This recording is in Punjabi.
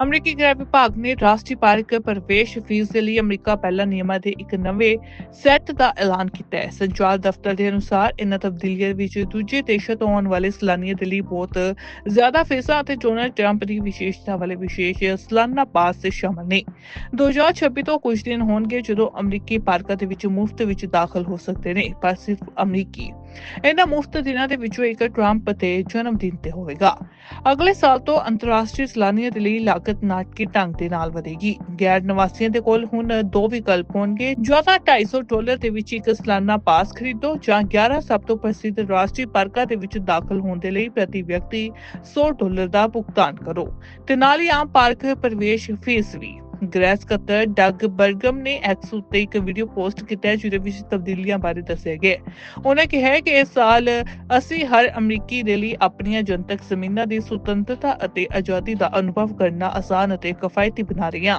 ਅਮਰੀਕੀ ਗ੍ਰਹਿ ਵਿਭਾਗ ਨੇ ਰਾਸ਼ਟਰੀ ਪਾਰਕ ਪ੍ਰਵੇਸ਼ ਫੀਸ ਦੇ ਲਈ ਅਮਰੀਕਾ ਪਹਿਲਾ ਨਿਯਮਾਂ ਦੇ ਇੱਕ ਨਵੇਂ ਸੈੱਟ ਦਾ ਐਲਾਨ ਕੀਤਾ ਹੈ। ਸੰਚਾਰ ਦਫ਼ਤਰ ਦੇ ਅਨੁਸਾਰ ਇਹਨਾਂ ਤਬਦੀਲੀਆਂ ਵਿੱਚ ਦੂਜੇ ਦੇਸ਼ਾਂ ਤੋਂ ਆਉਣ ਵਾਲੇ ਸੈਲਾਨੀਆਂ ਦੇ ਲਈ ਬਹੁਤ ਜ਼ਿਆਦਾ ਫੀਸਾਂ ਅਤੇ ਡੋਨਾਲਡ ਟਰੰਪ ਦੀ ਵਿਸ਼ੇਸ਼ਤਾ ਵਾਲੇ ਵਿਸ਼ੇਸ਼ ਸਾਲਾਨਾ ਪਾਸ ਸ਼ਾਮਲ ਨੇ। 2026 ਤੋਂ ਕੁਝ ਦਿਨ ਹੋਣਗੇ ਜਦੋਂ ਅਮਰੀਕੀ ਪਾਰਕਾਂ ਦੇ ਵਿੱਚ ਮੁਫਤ ਵਿੱਚ ਦਾਖਲ ਹੋ ਸਕਦੇ ਨੇ, ਪਰ ਸਿਰਫ ਅਮਰੀਕੀ। ਇਹਨਾਂ ਮੁਫਤ ਦਿਨਾਂ ਦੇ ਵਿੱਚੋਂ ਇੱਕ ਟਰੰਪ ਦੇ ਜਨਮ ਦਿਨ ਤੇ ਹੋਵੇਗਾ। ਅਗਲੇ ਸਾਲ ਤੋਂ ਅੰਤਰਰਾਸ਼ਟਰੀ ਸੈਲਾਨੀਆਂ ਦੇ ਲਈ ਲਾਗਤ ਨਾਟਕੀ ਢੰਗ ਦੇ ਨਾਲ ਵਧੇਗੀ। ਗੈਰ ਨਿਵਾਸੀਆਂ ਦੇ ਕੋਲ ਹੁਣ ਦੋ ਵਿਕਲਪ ਹੋਣਗੇ। ਜਾਂ ਤਾਂ 250 ਡਾਲਰ ਦੇ ਵਿੱਚ ਇੱਕ ਸਾਲਾਨਾ ਪਾਸ ਖਰੀਦੋ ਜਾਂ 11 ਸਭ ਤੋਂ ਪ੍ਰਸਿੱਧ ਰਾਸ਼ਟਰੀ ਪਾਰਕਾਂ ਦੇ ਵਿੱਚ ਦਾਖਲ ਹੋਣ ਦੇ ਲਈ ਪ੍ਰਤੀ ਵਿਅਕਤੀ 100 ਡਾਲਰ ਦਾ ਭੁਗਤਾਨ ਕਰੋ। ਤੇ ਨਾਲ ਹੀ ਆਮ ਪਾਰਕ ਪ੍ਰਵੇਸ਼ ਫੀਸ ਵੀ। ਗ੍ਰਹਿ ਸਕੱਤਰ ਡੱਗ ਬਰਗਮ ਨੇ ਐਕਸ ਉੱਤੇ ਇੱਕ ਵੀਡੀਓ ਪੋਸਟ ਕੀਤਾ ਜਿਹਦੇ ਵਿੱਚ ਤਬਦੀਲੀਆਂ ਬਾਰੇ ਦੱਸਿਆ ਗਿਆ ਉਹਨਾਂ ਕਿਹਾ ਕਿ ਇਸ ਸਾਲ ਅਸੀਂ ਹਰ ਅਮਰੀਕੀ ਦੇ ਲਈ ਆਪਣੀਆਂ ਜਨਤਕ ਜ਼ਮੀਨਾਂ ਦੀ ਸੁਤੰਤਰਤਾ ਅਤੇ ਆਜ਼ਾਦੀ ਦਾ ਅਨੁਭਵ ਕਰਨਾ ਆਸਾਨ ਅਤੇ ਕਿਫਾਇਤੀ ਬਣਾ ਰਹੇ ਹਾਂ।